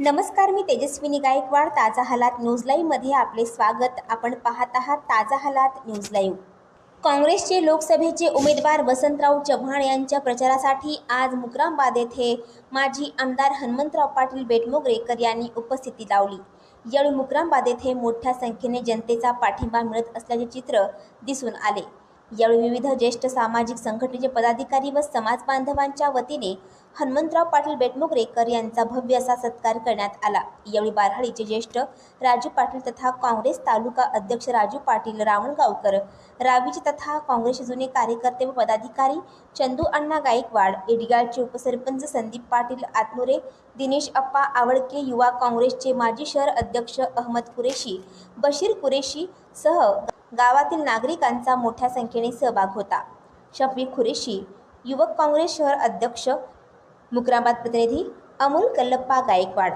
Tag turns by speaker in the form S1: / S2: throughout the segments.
S1: नमस्कार मी तेजस्विनी गायकवाड. ताजा हालात न्यूजमध्ये आपले स्वागत. आपण पाहत आहात ताजा हालात न्यूज लाईव्ह. काँग्रेसचे लोकसभेचे उमेदवार वसंतराव चव्हाण यांच्या प्रचारासाठी आज मुक्रामबाद येथे माजी आमदार हनुमंतराव पाटील बेटमोगरेकर यांनी उपस्थिती लावली. यावेळी मुक्रामबाद येथे मोठ्या संख्येने जनतेचा पाठिंबा मिळत असल्याचे चित्र दिसून आले. यावेळी विविध ज्येष्ठ सामाजिक संघटनेचे पदाधिकारी व समाज बांधवांच्या वतीने हनुमंतराव पाटील बेटमोगरेकर यांचा भव्य असा सत्कार करण्यात आला. यावेळी बारहाळीचे ज्येष्ठ राजू पाटील तथा काँग्रेस तालुका अध्यक्ष राजू पाटील रावणगावकर रावीचे तथा काँग्रेसचे जुने कार्यकर्ते व पदाधिकारी चंदू अण्णा गायकवाड इडगाळचे उपसरपंच संदीप पाटील आत्नुरे दिनेश अप्पा आवडके युवा काँग्रेसचे माजी शहर अध्यक्ष अहमद कुरेशी बशीर कुरेशी सह गावातील नागरिकांचा मोठ्या संख्येने सहभाग होता. शफी खुरेशी युवक काँग्रेस शहर अध्यक्ष मुक्राबाद प्रतिनिधी अमोल कल्लप्पा गायकवाड.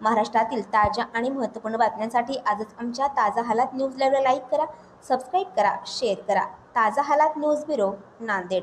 S1: महाराष्ट्रातील ताज्या आणि महत्त्वपूर्ण बातम्यांसाठी आजच आमच्या ताजा हालात न्यूज लाईव्हला लाईक करा सबस्क्राईब करा शेअर करा. ताजा हालात न्यूज ब्युरो नांदेड.